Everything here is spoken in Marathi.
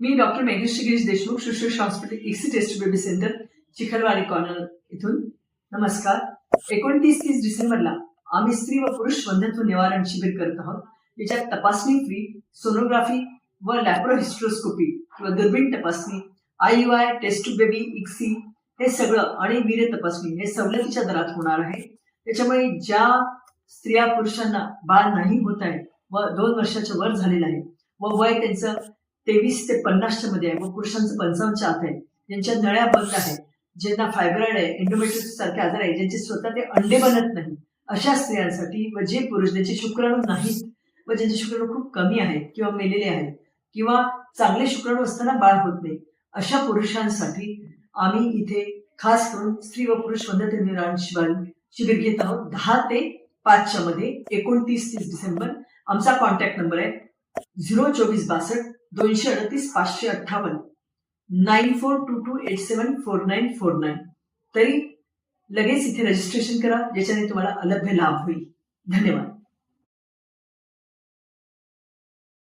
मी doctor Meghesh Girish Deshmukh Shushrush hospital ICSI test baby centre Chikhalwadi corner इथून. नमस्कार. एकोणतीस तीस डिसेंबरला आम्ही स्त्री व पुरुष वंधत्व निवारण शिबिर करत आहोत. याच्यात तपासणी फ्री सोनोग्राफी व लॅप्रोहिस्ट्रोस्कोपी किंवा दुर्बीण तपासणी I U I test tube baby ICSI हे सगळं आणि वीर्य तपासणी हे सवलतीच्या दरात होणार आहे. त्याच्यामुळे ज्या स्त्रिया पुरुषांना बाळ नाही होत आहे व दोन वर्षाच्या वर झालेलं आहे व वय त्यांचं तेवीस ते पन्नासच्या मध्ये आहे. व पुरुषांचं पंचावन्नच्या आत आहे. ज्यांच्या नळ्या बंद आहेत ज्यांना फायब्रॉइड आहे एन्डोमेट्रिस सारखे आजार आहे ज्यांचे स्वतः ते अंडे बनत नाही अशा स्त्रियांसाठी व जे पुरुष ज्यांचे शुक्राणू नाहीत व ज्यांचे शुक्राणू खूप कमी आहेत किंवा मेलेले आहेत किंवा चांगले शुक्राणू असताना बाळ होत नाही अशा पुरुषांसाठी आम्ही इथे खास करून स्त्री व पुरुष बंधत्व निवारण शिबिर शिबिर घेत आहोत. दहा ते पाचच्या मध्ये एकोणतीस तीस डिसेंबर. आमचा कॉन्टॅक्ट नंबर आहे. झिरो चोवीस बासष्ट दोनशे अडतीस पाचशे अठ्ठावन्न. Nine four two two eight seven four nine four nine. तरी लगेच इथे रजिस्ट्रेशन करा ज्याच्याने तुम्हाला अलभ्य लाभ होईल. धन्यवाद.